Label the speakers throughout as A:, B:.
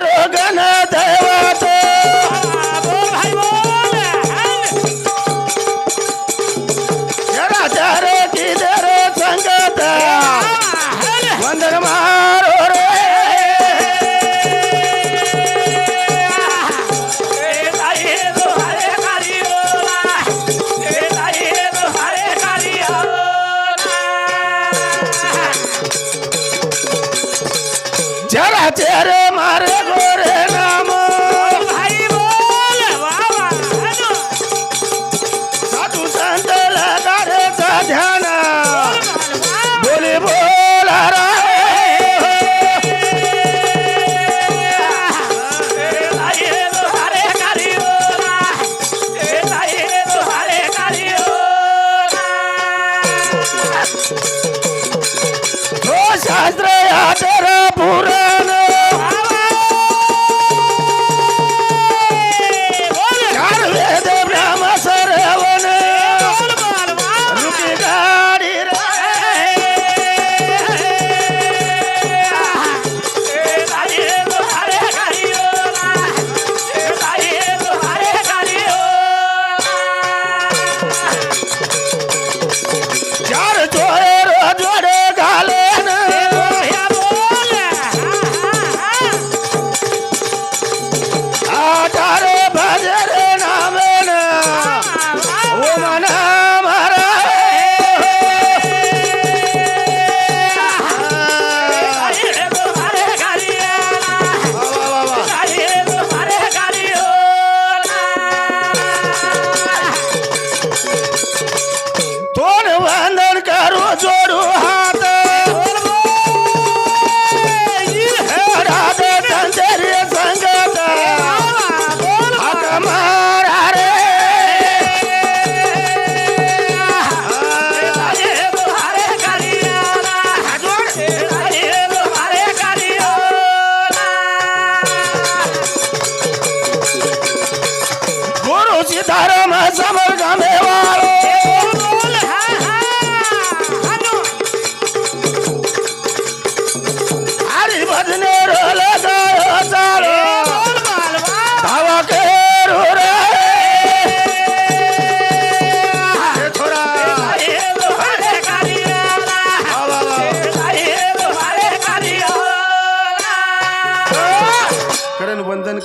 A: ರೋಗನ ದೇವ हो शास्त्र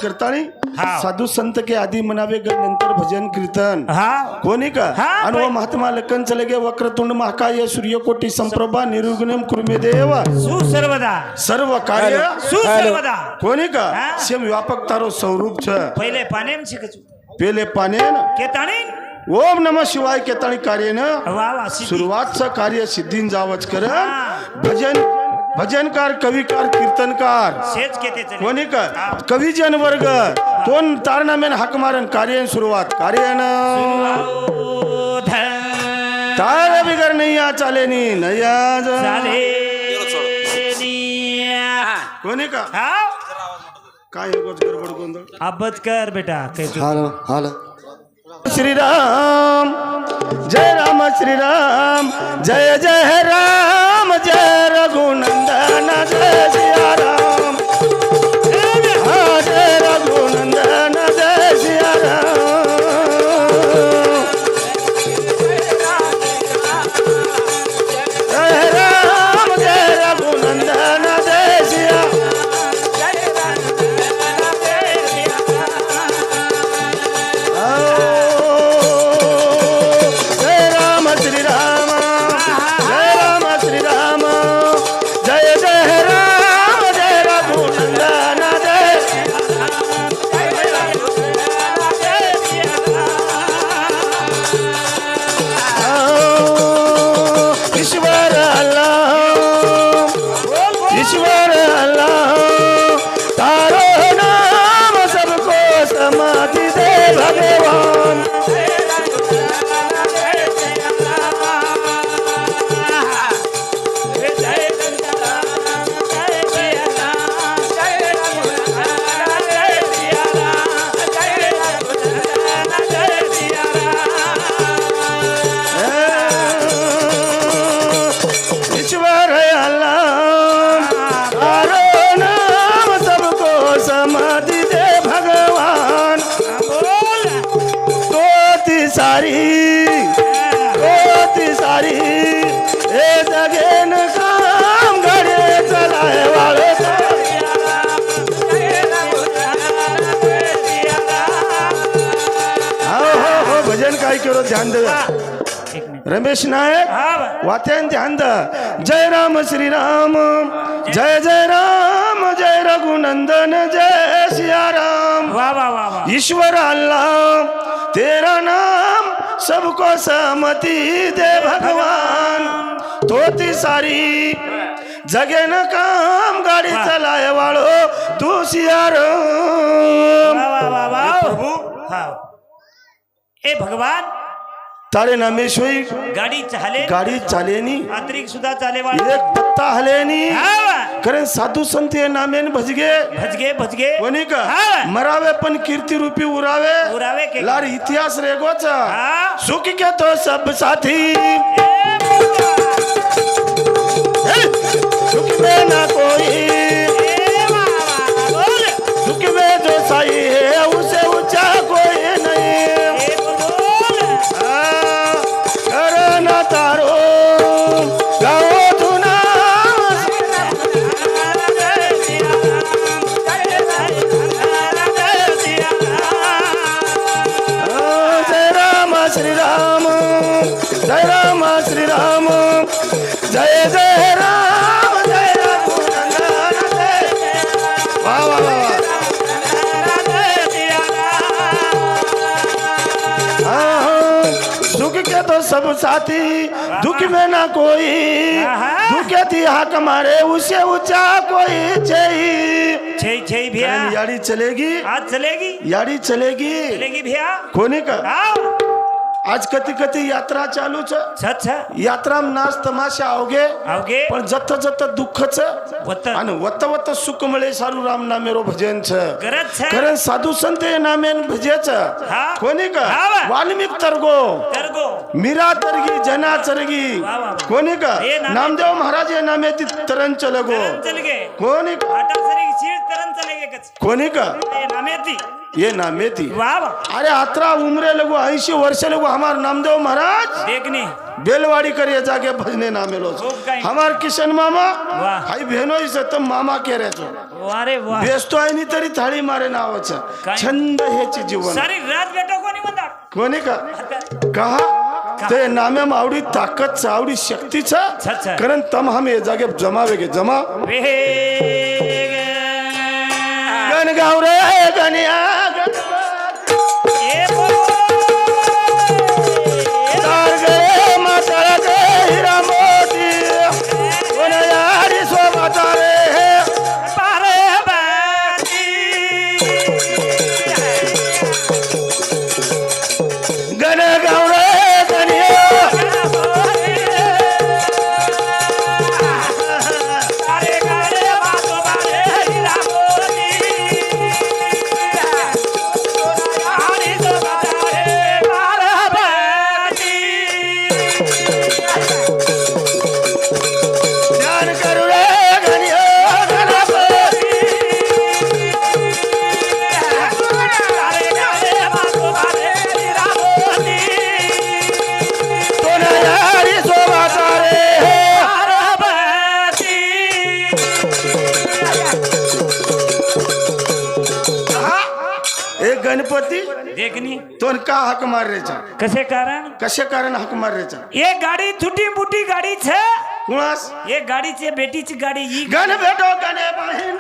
A: करतानी
B: हा.
A: साधू संत के आधी म्हणावे ग नंतर भजन कीर्तन.
B: हा?
A: कोणी का?
B: हा,
A: आणि
B: बाई.
A: व महात्मा लक्कन चलगे वक्रतुंड महाकाय सूर्यकोटी संप्रभा निर्गुणम कुर्मे देव.
B: सुसर्वदा
A: सर्व कार्य
B: सुसर्वदा
A: कोणी का?
B: हा.
A: सेम व्यापक तारो स्वरूप छ.
B: पहिले पानेम शिकच.
A: पेले पानेन.
B: केताणी?
A: ओम नम शिवाय केताणी कार्यन.
B: वा वा.
A: सुरुवातचं कार्य सिद्धीन जावच कर
B: हा.
A: भजन भजनकार कविकार कीर्तनकार.
B: सेच केते चले.
A: कोणी का? कवी जन वर्ग कोण तारणामेन हाक मारन कार्य सुरुवात कार्यन. तार बिगर नाही या चाले नी नया
B: चाले
A: कोणी का?
B: हा?
A: काय गडबड गोंधळ?
B: अब्बत कर बेटा
C: हालो
A: श्रीराम जय राम श्रीराम जय जय राम जय रघुनंदन जय रमेश नायक ध्यान द जय राम श्री राम जय जय राम. जय रघुनंदन. जय सिया राम
B: वा वा वा वा.
A: ईश्वर अल्लाह तेरा नाम सबको सहमति दे भगवान। तोती सारी जगे न काम गाड़ी. चलाए वालो तू सिया राम प्रभु।
B: हा। ए भगवान
A: तारे नामे सोई
B: गाडी चाले
A: गाडी चालेनी
B: अतिरिक्त सुद्धा चाले वाला
A: एक पत्ता हलेनी. कारण साधू संत हे नामेन भजगे
B: भजगे भजगे
A: कोणी का. मरावे पण कीर्ती रूपी उरावे
B: उरावे के
A: लार इतिहास रेगोच
B: हा.
A: सुख के तो सब साथी
B: ए बाबा.
A: हे! सुख में ना कोई
B: ए बाबा. बोल.
A: सुख में जो साई है उसे सब साथी दुख में ना कोई। दुख थी हाक मारे उसे ऊँचा कोई छे
B: छई भैया।
A: यारी चलेगी।
B: आज चलेगी।
A: यारी चलेगी।
B: चलेगी भैया।
A: कोने का। आज कधी कधी यात्रा चालू छ
B: छत
A: यात्रा नाच तमाशा अवघे.
B: अवघे.
A: पण जत जत दुःखच.
B: वत.
A: आणि वत वत सुख मिळे सारू राम नामेरो भजन छ कारण साधू संत नामेन भजेच.
B: हा.
A: कोणी का. वाल्मिक तरगो. मीरा तरगी जना चरगी. कोणी का
B: नामे-
A: नामदेव महाराज हे नामे ती तरण चलगो कोणी का कोणी का
B: ये नामे थी।
A: ये
B: वाह।
A: अरे अतरा उमरे लगो ऐंशी वर्ष लगो हमार नामदेव महाराज।
B: देखनी।
A: बेलवाड़ी करिए जाके भजने नामे लो
B: खूब काही.
A: हमार किशन मामा. हाई बहनो से तो मामा के रे छो
B: अरे वाह।
A: बेस्तो आहे नी तरी थाळी मारे नावाच
B: काय?
A: छंद हेच जीवन।
B: सारी रात बेटो कोणी म्हणतात
A: कोणी का? कहा? ते नामे आवडी ताकद आवडी शक्तीच. कारण तम हम हे जागे जमावे गे जमा
B: वेग
A: गण गणपती?
B: देखनी।
A: तो का हक मारायचा
B: कसे कारण?
A: कसे कारण हक मारायचा
B: ये गाडी छोटी मोठी गाडी छे।
A: कुणास?
B: ये गाडीचे बेटीची गाडी ही
A: गण भेटो गणे बहीण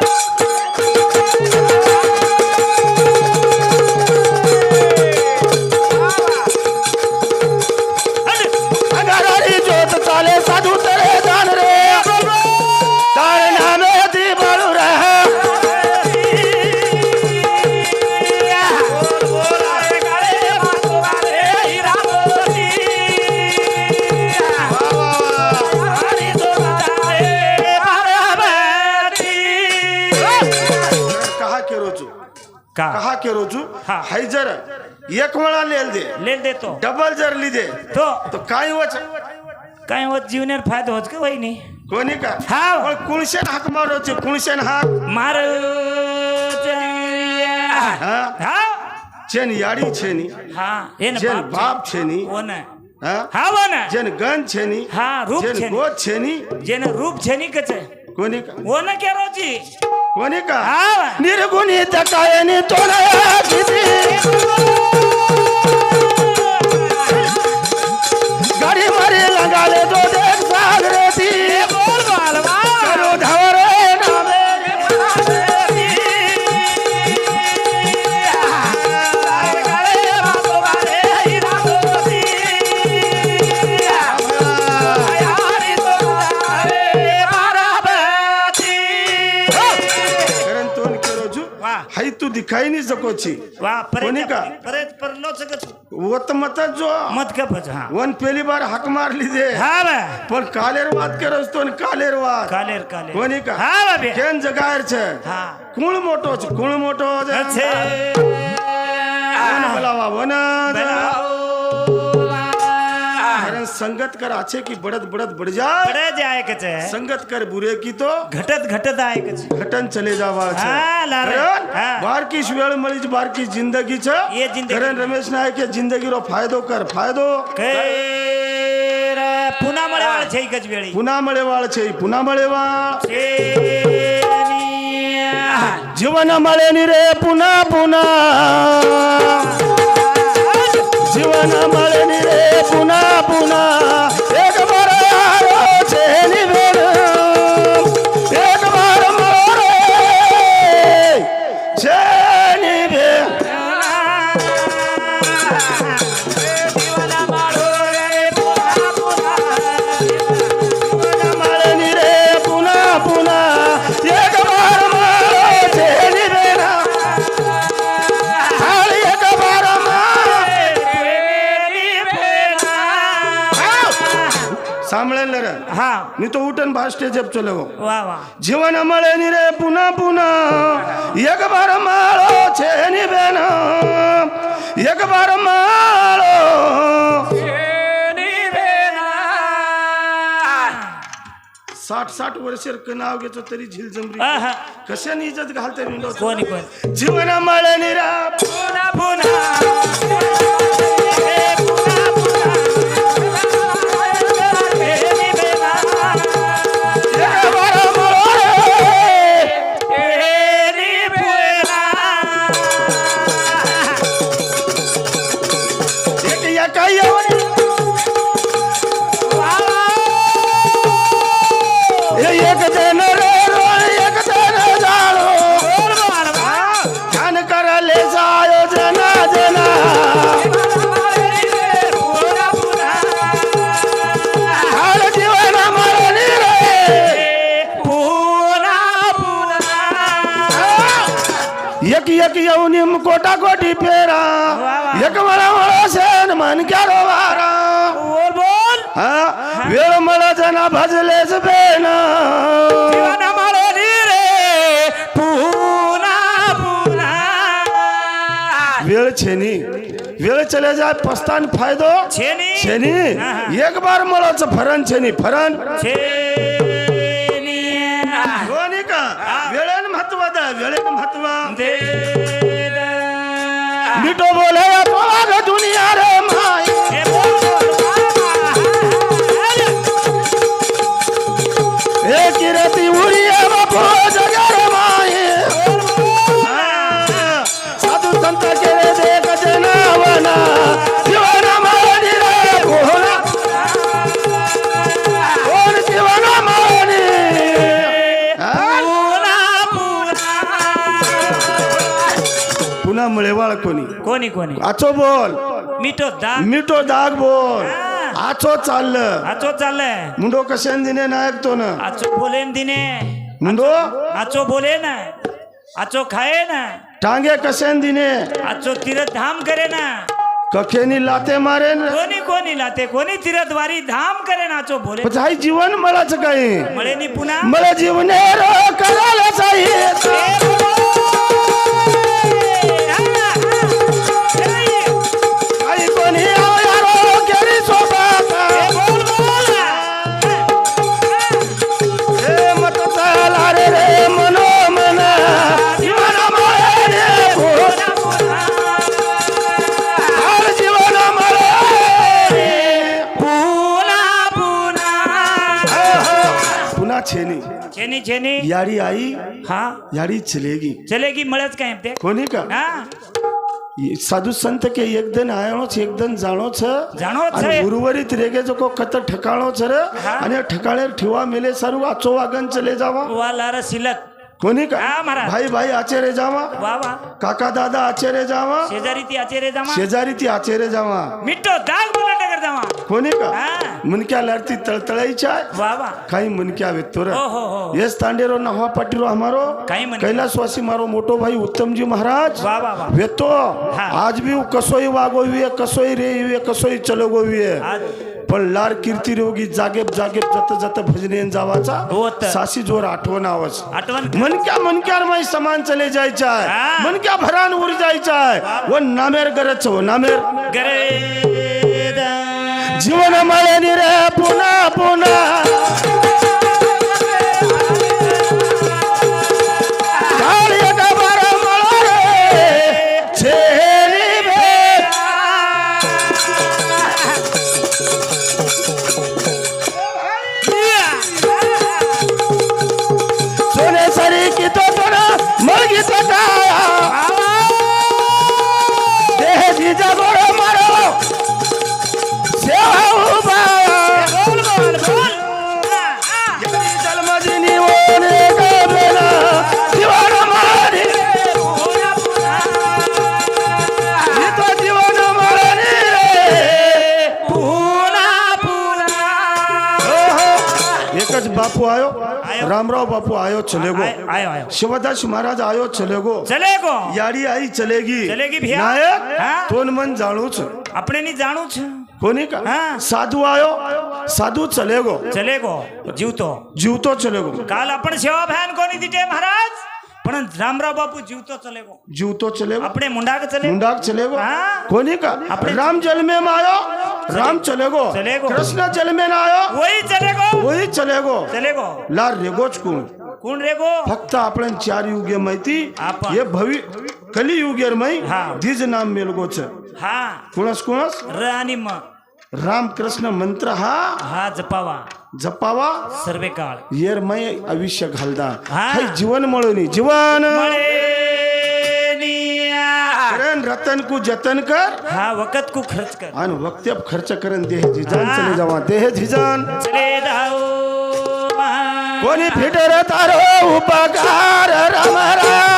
B: हा.
A: हाय जर एक वेळा लेल दे
B: ले देतो
A: डबल जर लिदे
B: तो
A: तो काय वच
B: काय होत जीवनात फायदा होत का वहिनी
A: कोणी का
B: हा.
A: पण कुणशेन हाक मारोचे कुणशेन हाक
B: मार
A: हा
B: हा
A: चेन याडी छेनी
B: हा
A: जेन
B: बाप
A: छेनी
B: हो ना
A: हा
B: हा वो ना
A: जेन गन छेनी
B: हा रूप
A: जेन
B: छेनी
A: गोद छेनी
B: जेन रूप छेनी कच
A: कोणी का?
B: कोण केरोची
A: कोणी का?
B: हा.
A: निर्गुणी कायनी तोडया गाडी मारे लगाले तो देख सागरे ती.
B: दिखाई
A: नहीं सको
B: छी। वाह वो
A: तो मत जो।
B: मत
A: वन पहली बार हक मार लीजे
B: हां
A: पर कालेर बात करो तो कालेर
B: बात कालेर
A: कालेर। कोनी का?
B: हां
A: बे केन जगायर छे? कुण मोटो
B: छे?
A: कुण मोटो हो
B: छे
A: वन संगत कर अच्छे की बढ़त बढ़त बढ़ जाए
B: પડે જાય કે છે
A: संगत कर बुरे की तो
B: ઘટત ઘટત આય કે છે
A: घटन चले जावा છે
B: હા, લારે.
A: कारण
B: હા.
A: बारकीश वेळ मळीच बारकी जिंदगी છે
B: એ જિંદગી.
A: कारण रमेश नायक के जिंदगी रो फायदो कर फायदो
B: કે રે પુના મળે વાળ છે ગજ વેળી
A: पुन्हा मळेवाळ છે पुन्हा मळेवाळ
B: છે
A: जीवन मळेनी रे पुन्हा पुन्हा जीवन मळेनी रे पुन्हा पुन्हा. भाजप चले. गो जीवन मळे रे पुन्हा पुना. एक बार माळो छे बेन. एक बार माळो साठ साठ वर्षेर नाव घेतो तरी झिल जमरी. कशाने इज्जत घालते जीवन मळे निरा पुन्हा पुन्हा कोटा कोटी फेरा। एक मला वळसेन मनक्यारो वारा।
B: बोल
A: बोल. वेळ मला जना भजलेच बेना वेळ छेनी. वेळ चले जाय पस्तान फायदो। छेनी.
B: छेनी.
A: एक बार मलाच फरण छेनी फरण
B: छेनी.
A: हो का? वेळेन महत्त्व द्या वेळेन महत्त्व.
B: दे.
A: मिठो बोले तो आग दुनिया कोणी कोणी? आचो बोल.
B: मिठो दाग.
A: मिठो दाग बोल. आचो चाललं.
B: आचो चाललंय.
A: मुंडो कसे दिने नायक तो ना?
B: आचो बोलेन दिने.
A: मुंडो?
B: आचो बोले ना. आचो खाये ना.
A: टांगे कशान दिने?
B: आचो तिरत धाम करे ना.
A: कखेनी लाते मारे
B: कोणी कोणी लाते? कोणी तिरतवारी धाम करे
A: नाचो बोले? जीवन मलाच काही.
B: मळेनी पुन्हा?
A: मला जीवन कला यारी चलेगी।
B: चलेगी मळच काय ते?
A: कोने का?
B: ये
A: साधु संत के एक दिन आयो छ एक दिन जाणो छ जाणो
B: छे
A: उर्वरित रेगे जो को खत ठकाणो छ रे आणि ठकाणे ठेवा मेले सर्व आचो वागन चले जावा।
B: वाला रसिलक
A: कोणी का?
B: हा, महाराज.
A: भाई भाई आचेरे जावा.
B: वा वा.
A: काका दादा आचेरे जावा.
B: शेजारी ती आचेरे जामा
A: शेजारी ती आचेरे जावा.
B: मिठ्ठो दाग बोला टकर जामा
A: कोणी का?
B: हा.
A: मुनक्या लढती तळतळाईच्या.
B: वा वा.
A: काही मुनक्या व्यक्तोर
B: हो हो हो.
A: येस तांडेरो नवा पाटीरो हमारो.
B: काही मुनक्या.
A: कैलासवासी मारो मोटो भाई उत्तमजी महाराज.
B: वा वा वा.
A: वेतो
B: हा.
A: आज भी वो कसोई वागोविये कसोई रेविये कसोई चलोगोविये
B: आज.
A: पण लाड कीर्ती रोगी जागेप जागेप जत जत भजनेन जावाचा. सासी जोर आठवण आवच
B: आठवण
A: मनक्या मनक्यार माई समान चले जायचा मनक्या भरान उर जायचा आहे व नामेर गरज हो नामेर.
B: गरे
A: जीवन मायनी रे पुन्हा पुन्हा. चले गो
B: आयो आयो
A: शिवदास महाराज आयो चले गो
B: चले को
A: याडी आई चलेगी
B: चलेगी भैया.
A: नायक
B: हाँ.
A: तोन मन जाणूच
B: આપણે ની જાણું છે
A: कोणी का
B: हाँ.
A: साधू आयो साधू चले गो
B: ચલે ગો જીવતો
A: जीवतो चले गो
B: કાલ आपण सेवा भयान कोणी दिटे महाराज पण रामराव बापू जीवतो चले गो
A: जीवतो चले गो
B: આપણે मुंडाक चले
A: मुंडाक चले गो
B: हाँ.
A: कोणी का
B: अपने-
A: राम जन्मे में आयो राम चले गो
B: चले गो.
A: कृष्ण जन्मे ना आयो
B: वही चले गो
A: वही चले गो
B: चले गो
A: ला रेगोच कोण
B: कोण रे गो?
A: फक्त आपण चार युगे माहिती. हे भवि कली
B: हा.
A: दीज नाम मेलगोच.
B: हा.
A: कुणास कुणास?
B: र आणि म.
A: राम कृष्ण मंत्र हा
B: हा जपावा.
A: जपावा.
B: सर्वे काळ.
A: येर मय आयुष्य घालदा.
B: हा.
A: जीवन मळोनी. जीवन. करण रतन को जतन कर.
B: हा वखत को खर्च कर.
A: आणि वक्त्याप खर्च करण देह झिजान
B: हा.
A: चले जावा. देह झिजान
B: चले जाओ
A: कोणी फिटर तारो उपकार राम राम.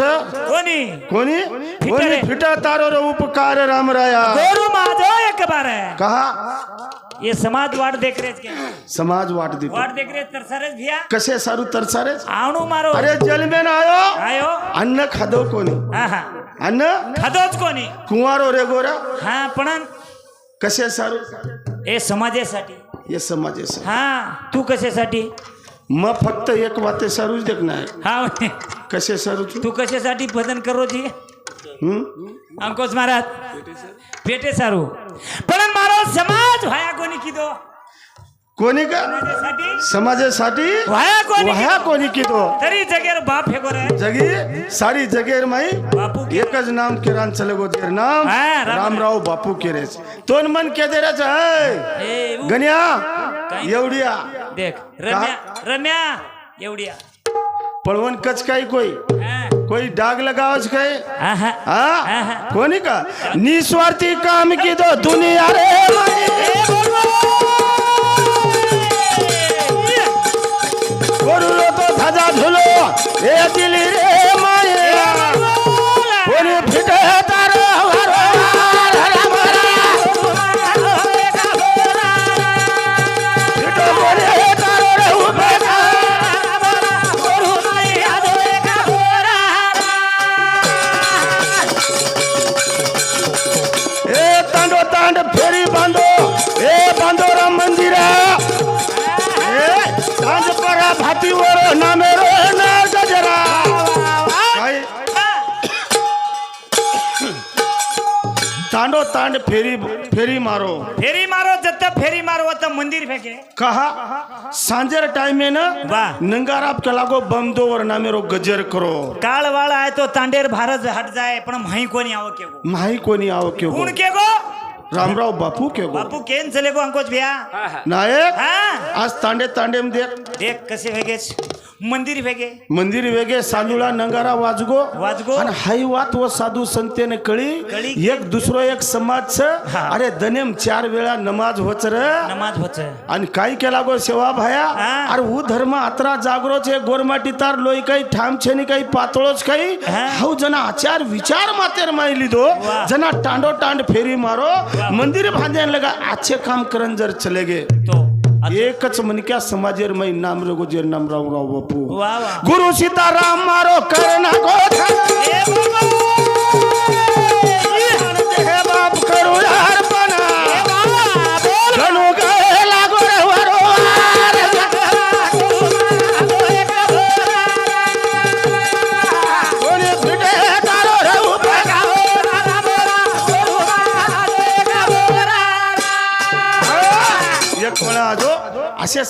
A: कोणी? कोणी? कोणी? फिटा तारो रे उपकार राम राया
B: गोरू माझो एक बार. है
A: कहा?
B: ये समाज वाट देख रहे के.
A: समाज वाट देतो.
B: वाट देख रहे तरसरेच भिया.
A: कसे सारू तरसारे
B: आणू मारो.
A: अरे जलमेन आयो.
B: आयो.
A: अन्न खादो कोणी?
B: हा हा.
A: अन्न?
B: खादोच कोणी.
A: कुंवारो रे गोरा.
B: हा पण
A: कसे सारू?
B: हे समाजासाठी.
A: हे समाजेस
B: हा तू कशासाठी?
A: मग फक्त एक वाते सारूच देख नाही.
B: हा
A: कसे सारू तू
B: कशासाठी भजन करो जी? अंकुश महाराज. पेटे सारू. पण मारो समाज व्हाया कोणी किदो?
A: कोणी का?
B: समाजासाठी? व्हाया कोणी
A: वह्या कोणी कितो
B: तरी जगेर बाप हे गोरे.
A: जगी सारी जगेर माई
B: बापू
A: एकच नाम किराण चले गो तेर नाम
B: राम-
A: रामराव बापू केरेच तोन मन के देराच है गण्या? एवढिया
B: देख रम्या रम्या एवढी
A: पळवण कच काही कोई? कोई डाग लगावच काय. हा? कोणी का? निस्वार्थी काम की दो दुनिया रे करू तो धाजा झुलो ए दिली रे. तांड फेरी फेरी मारो।
B: फेरी मारो जत फेरी मारो आता मंदिर फेके।
A: कहा? सांजेर टाइम में ना
B: वाह.
A: नंगाराप के लागो बम दो और नामेरो गजर करो।
B: काळ वाळ आहे तो तांडेर भारत हट जाय पण माही कोणी आव के गो
A: माही कोणी आओ क्यों
B: कोण के गो
A: रामराव बापू के गो
B: बापू केन चले गो अंकोच भ्या?
A: नायक आज तांडे तांडे में देख।
B: देख कसे वेगेच। मंदिर वेगे.
A: मंदिर वेगे साधूला नंगारा वाजगो.
B: वाजगो.
A: आणि हाई वात व साधू संतेने कळी.
B: कळी.
A: एक दुसरो एक समाज
B: हा.
A: अरे दनेम चार वेळा नमाज होच र.
B: नमाज होच.
A: आणि काय केला गो सेवा भाया?
B: हा.
A: अरे उ धर्म आत्रा जागरोच आहे. गोरमाटी तार लोई काही ठाम छेनी काही पातळोच काही.
B: हा.
A: हाऊ जना आचार विचार मातेर माई लिदो
B: वाह.
A: जना टांडो टांड फेरी मारो. मंदिर बांधे लगा अच्छे काम करन जर चले गे.
B: तो.
A: एकच मनक्या समाजेर मै नाम रघो जे नाम राव राव बापू. गुरु सीताराम मारो करना हे बाप करू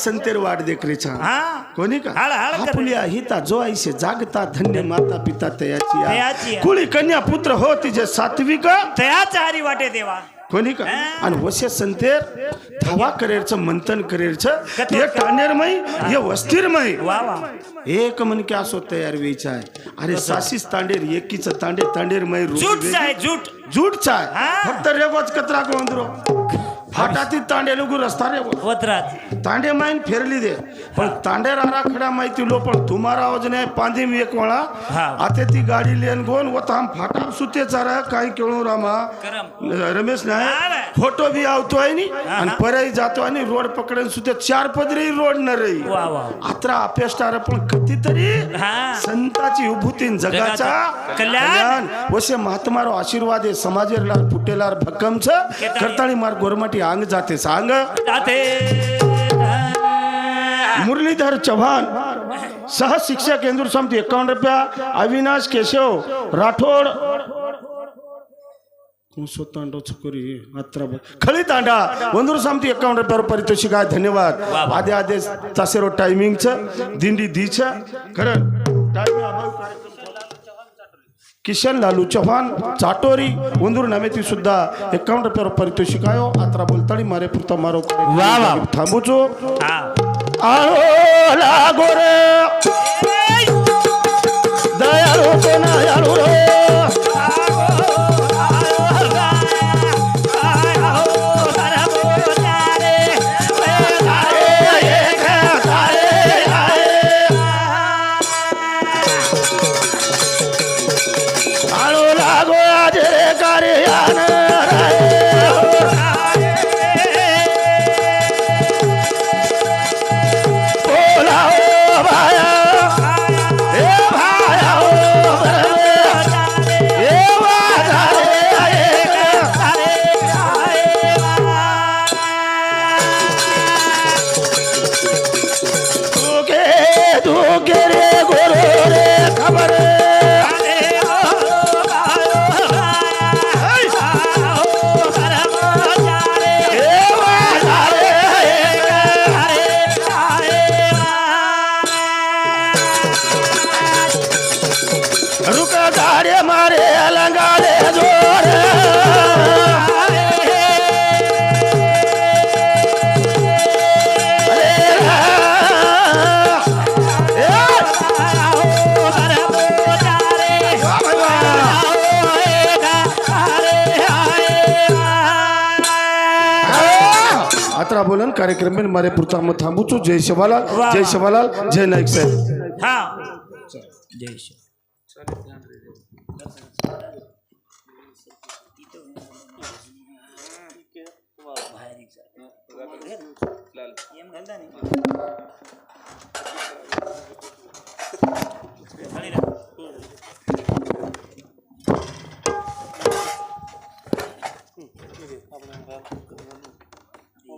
A: संतेर वाट देखरेचा
B: हा?
A: कोणी का?
B: हाळ, हाळ कर.
A: आपुल्या हिता जो ऐसे जागता धन्य माता पिता तयाची आ.
B: तयाची आ.
A: कुळी कन्या पुत्र हो तिचे सात्विक.
B: तयाच हारी वाटे देवा.
A: कोणी का. आणि वसे संतेर धावा करेरचं मंथन करेरचं हे टानेरमय हे. वस्तीरमय.
B: वा वा.
A: एक मन की असो तयार वेचा आहे. अरे सासीस तांडेर एकीच तांडे तांडेरमय रूप
B: जूट
A: वेगळी.
B: जाय जूट.
A: जूटचा आहे.
B: हा.
A: फक्त रेगोच कचरा गोंधरो फाटाती तांडे लोगू रस्ता रे
B: वत्रात
A: तांडे माईन फेरली दे. पण तांडेर आराखडा माहिती लो पण तुम्हारा आवाज नाही पांदिम एक वळा.
B: हा.
A: आता ती गाडी लेन गोन व थांब फाटा सुते चारा काही केळू रामा.
B: करम.
A: रमेश
B: हा
A: नाही. फोटो बी आवतो आहे नी आणि. परही जातो आणि रोड पकडून सुते चार पदरी रोड न रही.
B: वा वा
A: आत्रा अपेष्टार पण कितीतरी
B: हा.
A: संताची उभूतीन जगाचा
B: जगाचा कल्याण.
A: कल्याण. वसे महात्मारो आशीर्वाद आहे समाजेरलार फुटेलार भक्कमच. करताळी मार गोरमाटी अंग जाते सांग.
B: जाते.
A: मुरलीधर चव्हाण सह शिक्षक केंद्र समिती एकावन्न रुपया. अविनाश केशव राठोड. तांडव चकोरी मात्रा खळी तांडा वंदूर समिती एकावन्न रुपयावर पारितोषिक आहे. धन्यवाद. आधे आधे तासेरो टायमिंगचं दिंडी दीच खरं टायमिंग अभावी कार्यक्रम किशन लालू चव्हाण चाटोरी वंदूर नामेती सुद्धा एकावन्न रुपयावर पारितोषिक आहे आत्रा बोलताळी मारे पुरता मारो. थांबूचो.
B: हा.
A: लागो रे. दयाळू तो राबवलं कार्यक्रम में मारे पुरता मग थांबूचो जय शिवालाल जय शिवालाल जय नाईक साहेब
B: हा जय शिव